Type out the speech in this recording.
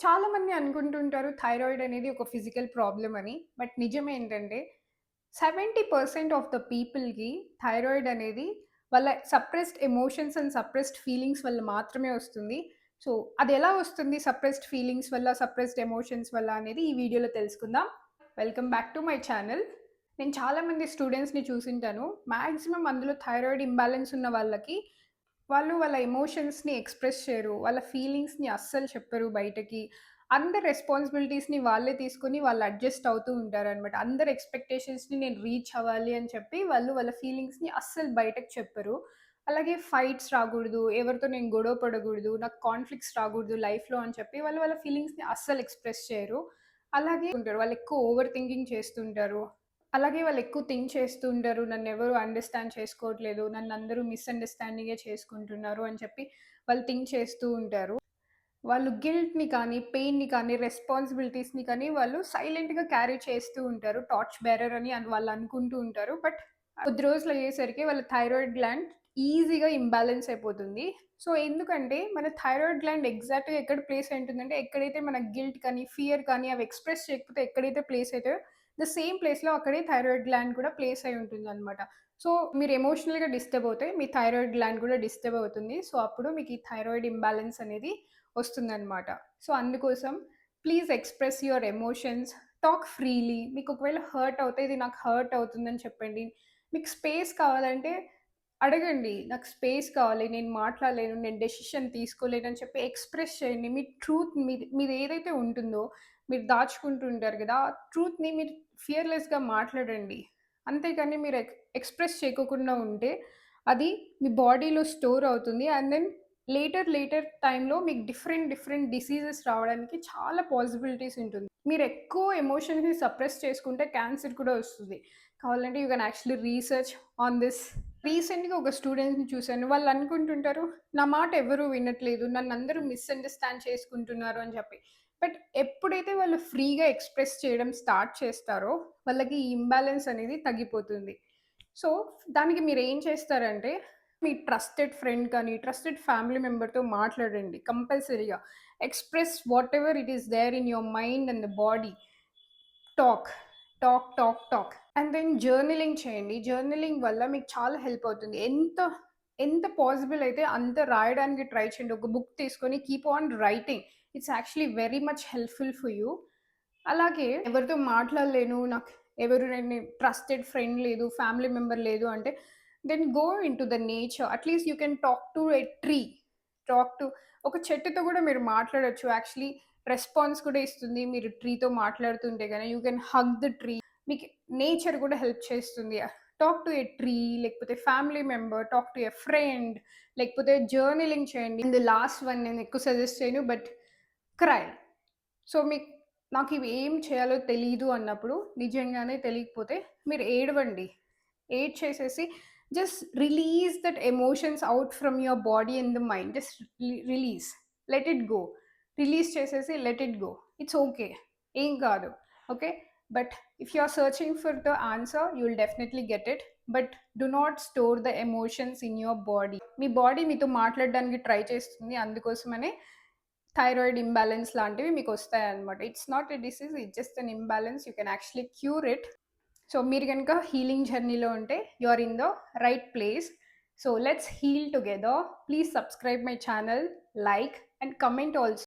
చాలామంది అనుకుంటుంటారు థైరాయిడ్ అనేది ఒక ఫిజికల్ ప్రాబ్లం అని. బట్ నిజమేంటంటే 70% ఆఫ్ ద పీపుల్‌కి థైరాయిడ్ అనేది వాళ్ళ suppressed emotions and suppressed feelings వల్ల మాత్రమే వస్తుంది. సో, అది ఎలా వస్తుంది సప్రెస్డ్ ఫీలింగ్స్ వల్ల, సప్రెస్డ్ ఎమోషన్స్ వల్ల అనేది ఈ వీడియోలో తెలుసుకుందాం. Welcome back to my channel. నేను చాలామంది స్టూడెంట్స్‌ని చూసింటాను మ్యాక్సిమం అందులో థైరాయిడ్ ఇంబ్యాలెన్స్ ఉన్న వాళ్ళకి వాళ్ళు వాళ్ళ ఎమోషన్స్‌ని ఎక్స్‌ప్రెస్ చేయరు. వాళ్ళ ఫీలింగ్స్‌ని అస్సలు చెప్పరు బయటకి. అందరి రెస్పాన్సిబిలిటీస్‌ని వాళ్ళే తీసుకొని వాళ్ళు అడ్జస్ట్ అవుతూ ఉంటారు అనమాట అందరి ఎక్స్‌పెక్టేషన్స్‌ని నేను రీచ్ అవ్వాలి అని చెప్పి వాళ్ళు వాళ్ళ ఫీలింగ్స్‌ని అస్సలు బయటకి చెప్పరు. అలాగే ఫైట్స్ రాకూడదు, ఎవరితో నేను గొడవ పడకూడదు, నాకు కాన్‌ఫ్లిక్ట్స్ రాకూడదు లైఫ్‌లో అని చెప్పి వాళ్ళు వాళ్ళ ఫీలింగ్స్‌ని అస్సలు ఎక్స్‌ప్రెస్ చేయరు. అలాగే ఉంటారు. వాళ్ళు ఎక్కువ ఓవర్ థింకింగ్ చేస్తుంటారు. అలాగే వాళ్ళు ఎక్కువ థింక్ చేస్తూ ఉంటారు. ఎవరు అండర్‌స్టాండ్ చేసుకోవట్లేదు. నన్ను అందరూ మిస్‌అండర్‌స్టాండింగే చేసుకుంటున్నారు అని చెప్పి వాళ్ళు థింక్ చేస్తూ ఉంటారు. వాళ్ళు గిల్ట్‌ని కానీ, పెయిన్‌ని కానీ, రెస్పాన్సిబిలిటీస్‌ని కానీ వాళ్ళు సైలెంట్‌గా క్యారీ చేస్తూ ఉంటారు. టార్చ్ బేరర్ అని వాళ్ళు అనుకుంటూ ఉంటారు. బట్ కొద్ది రోజులు అయ్యేసరికి వాళ్ళ థైరాయిడ్ గ్లాండ్ ఈజీగా ఇంబ్యాలెన్స్ అయిపోతుంది. సో, ఎందుకంటే మన థైరాయిడ్ గ్లాండ్ ఎగ్జాక్ట్‌గా ఎక్కడ ప్లేస్ అయి ఉంటుందంటే ఎక్కడైతే మన గిల్ట్ కానీ, ఫియర్ కానీ అవి ఎక్స్‌ప్రెస్ చేయకపోతే ఎక్కడైతే ప్లేస్ అవుతాయో ద సేమ్ ప్లేస్‌లో అక్కడే థైరాయిడ్ గ్లాండ్ కూడా ప్లేస్ అయి ఉంటుంది అనమాట సో, మీరు ఎమోషనల్‌గా డిస్టర్బ్ అవుతే మీ థైరాయిడ్ గ్లాండ్ కూడా డిస్టర్బ్ అవుతుంది. సో, అప్పుడు మీకు ఈ థైరాయిడ్ ఇంబ్యాలెన్స్ అనేది వస్తుందనమాట. సో, అందుకోసం please express your emotions. Talk freely. మీకు ఒకవేళ హర్ట్ అవుతే ఇది నాకు హర్ట్ అవుతుందని చెప్పండి. మీకు స్పేస్ కావాలంటే అడగండి. నాకు స్పేస్ కావాలి. నేను మాట్లాడలేను. నేను డెసిషన్ తీసుకోలేను అని చెప్పి ఎక్స్‌ప్రెస్ చేయండి. మీ ట్రూత్ మీది మీది ఏదైతే ఉంటుందో మీరు దాచుకుంటూ ఉంటారు కదా! ఆ ట్రూత్‌ని మీరు ఫియర్‌లెస్‌గా మాట్లాడండి. అంతేకాని మీరు ఎక్స్‌ప్రెస్ చేయకోకుండా ఉంటే అది మీ బాడీలో స్టోర్ అవుతుంది. అండ్ దెన్ లేటర్ లేటర్ టైంలో మీకు డిఫరెంట్ డిఫరెంట్ డిసీజెస్ రావడానికి చాలా పాసిబిలిటీస్ ఉంటుంది. మీరు ఎక్కువ ఎమోషన్స్‌ని సప్రెస్ చేసుకుంటే క్యాన్సర్ కూడా వస్తుంది. కావాలంటే you can actually research on this. రీసెంట్‌గా ఒక స్టూడెంట్‌ని చూసాను. వాళ్ళు అనుకుంటుంటారు నా మాట ఎవరు వినట్లేదు. నన్ను అందరూ మిస్‌అండర్‌స్టాండ్ చేసుకుంటున్నారు అని చెప్పి. బట్ ఎప్పుడైతే వాళ్ళు ఫ్రీగా ఎక్స్‌ప్రెస్ చేయడం స్టార్ట్ చేస్తారో వాళ్ళకి ఈ అనేది తగ్గిపోతుంది. సో, దానికి మీరు ఏం చేస్తారంటే మీ ట్రస్టెడ్ ఫ్రెండ్ కానీ, ట్రస్టెడ్ ఫ్యామిలీ మెంబర్‌తో మాట్లాడండి కంపల్సరీగా. Express whatever it is there in your mind and the body. Talk. Talk, talk, talk. And then journaling చేయండి. జర్నలింగ్ వల్ల మీకు చాలా హెల్ప్ అవుతుంది. ఎంత ఎంత పాసిబుల్ అయితే అంత రాయడానికి ట్రై చేయండి. ఒక బుక్ తీసుకొని keep on writing. It's actually very much helpful for you. అలాగే ఎవరితో మాట్లాడలేను. నాకు ఎవరు నేను ట్రస్టెడ్ ఫ్రెండ్ లేదు, ఫ్యామిలీ మెంబర్ లేదు అంటే then go into the nature. At least you can talk to a tree. Talk to ఒక చెట్టుతో కూడా మీరు మాట్లాడచ్చు యాక్చువల్లీ రెస్పాన్స్ కూడా ఇస్తుంది. మీరు ట్రీతో మాట్లాడుతుంటే కానీ you can hug the tree. మీకు నేచర్ కూడా హెల్ప్ చేస్తుంది. టాక్ టు ఎ ట్రీ లేకపోతే family member, talk to a friend లేకపోతే జర్నలింగ్ చేయండి. అండ్ లాస్ట్ వన్ నేను ఎక్కువ సజెస్ట్ చేయను. But cry. సో, మీకు నాకు ఇవి ఏం చేయాలో తెలీదు అన్నప్పుడు నిజంగానే తెలియకపోతే మీరు ఏడవండి. ఏడ్ చేసేసి just release that emotions out from your body and the mind. Just release. Let it go. Release చేసేసి let it go. It's okay. ఏం కాదు. Okay. But if you are searching for the answer you will definitely get it. But do not store the emotions in your body. మీ body మీతో మాట్లాడడానికి try చేస్తుంది. అందుకోసమనే thyroid imbalance లాంటివి మీకు వస్తాయన్నమాట. It's not a disease. It just an imbalance you can actually cure it. So, మీరు కనుక హీలింగ్ జర్నీలో ఉంటే you are in the right place. So, let's heal together. Please subscribe my channel, like and comment also.